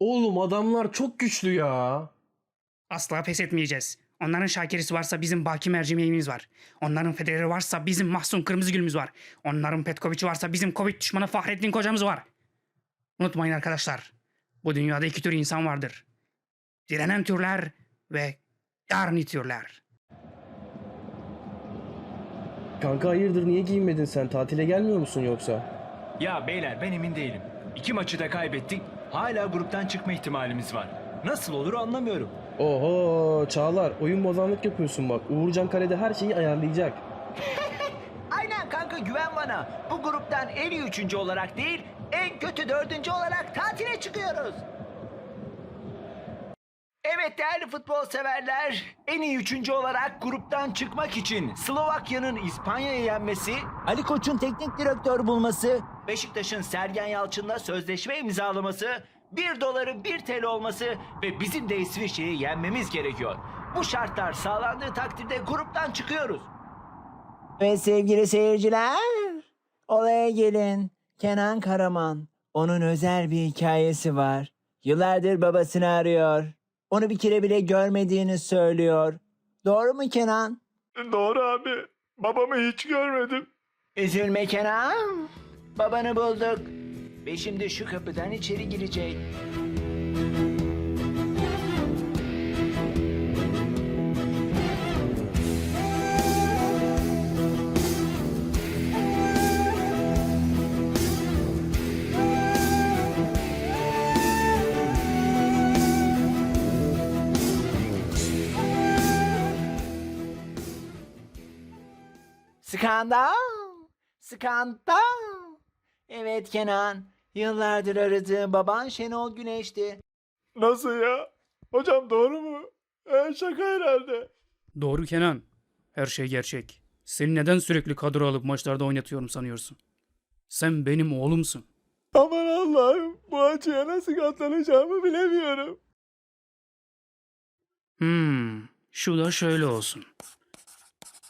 Oğlum adamlar çok güçlü ya. Asla pes etmeyeceğiz. Onların Şakir'isi varsa bizim Baki mercimeğimiz var. Onların Federer'i varsa bizim Mahsun Kırmızıgül'ümüz var. Onların Petkovic'i varsa bizim Covid düşmanı Fahrettin Kocamız var. Unutmayın arkadaşlar. Bu dünyada iki tür insan vardır. Direnen türler ve yarni türler. Kanka hayırdır niye giyinmedin sen? Tatile gelmiyor musun yoksa? Ya beyler ben emin değilim. İki maçı da kaybettik. Hala gruptan çıkma ihtimalimiz var. Nasıl olur anlamıyorum. Oho Çağlar oyun bozanlık yapıyorsun bak. Uğurcan kalede her şeyi ayarlayacak. Aynen kanka güven bana. Bu gruptan en iyi üçüncü olarak değil, en kötü dördüncü olarak tatile çıkıyoruz. Evet değerli futbol severler, en iyi üçüncü olarak gruptan çıkmak için Slovakya'nın İspanya'yı yenmesi, Ali Koç'un teknik direktör bulması, Beşiktaş'ın Sergen Yalçın'la sözleşme imzalaması, 1 doların 1 TL olması ve bizim de İsviçre'yi yenmemiz gerekiyor. Bu şartlar sağlandığı takdirde gruptan çıkıyoruz. Ve sevgili seyirciler, olaya gelin. Kenan Karaman. Onun özel bir hikayesi var. Yıllardır babasını arıyor. Onu bir kere bile görmediğini söylüyor. Doğru mu Kenan? Doğru abi. Babamı hiç görmedim. Üzülme Kenan. Babanı bulduk. Ve şimdi şu kapıdan içeri girecek. Skandal! Skandal! Evet Kenan. Yıllardır aradığım baban Şenol Güneş'ti. Nasıl ya? Hocam doğru mu? Ee, şaka herhalde. Doğru Kenan. Her şey gerçek. Seni neden sürekli kadro alıp maçlarda oynatıyorum sanıyorsun? Sen benim oğlumsun. Aman Allah'ım bu acıya nasıl katlanacağımı bilemiyorum. Hmm, şu da şöyle olsun.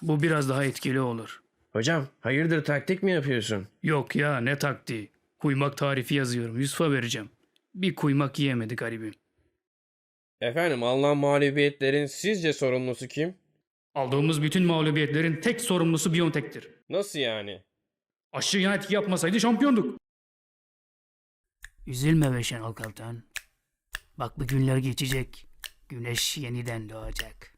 Bu biraz daha etkili olur. Hocam hayırdır taktik mi yapıyorsun? Yok ya ne taktiği. Kuymak tarifi yazıyorum. Yusuf'a vereceğim. Bir kuymak yiyemedi garibim. Efendim alınan mağlubiyetlerin sizce sorumlusu kim? Aldığımız bütün mağlubiyetlerin tek sorumlusu Biontech'tir. Nasıl yani? Aşı yan etki yapmasaydı şampiyonduk. Üzülme be Şenol Kaptan. Bak bu günler geçecek. Güneş yeniden doğacak.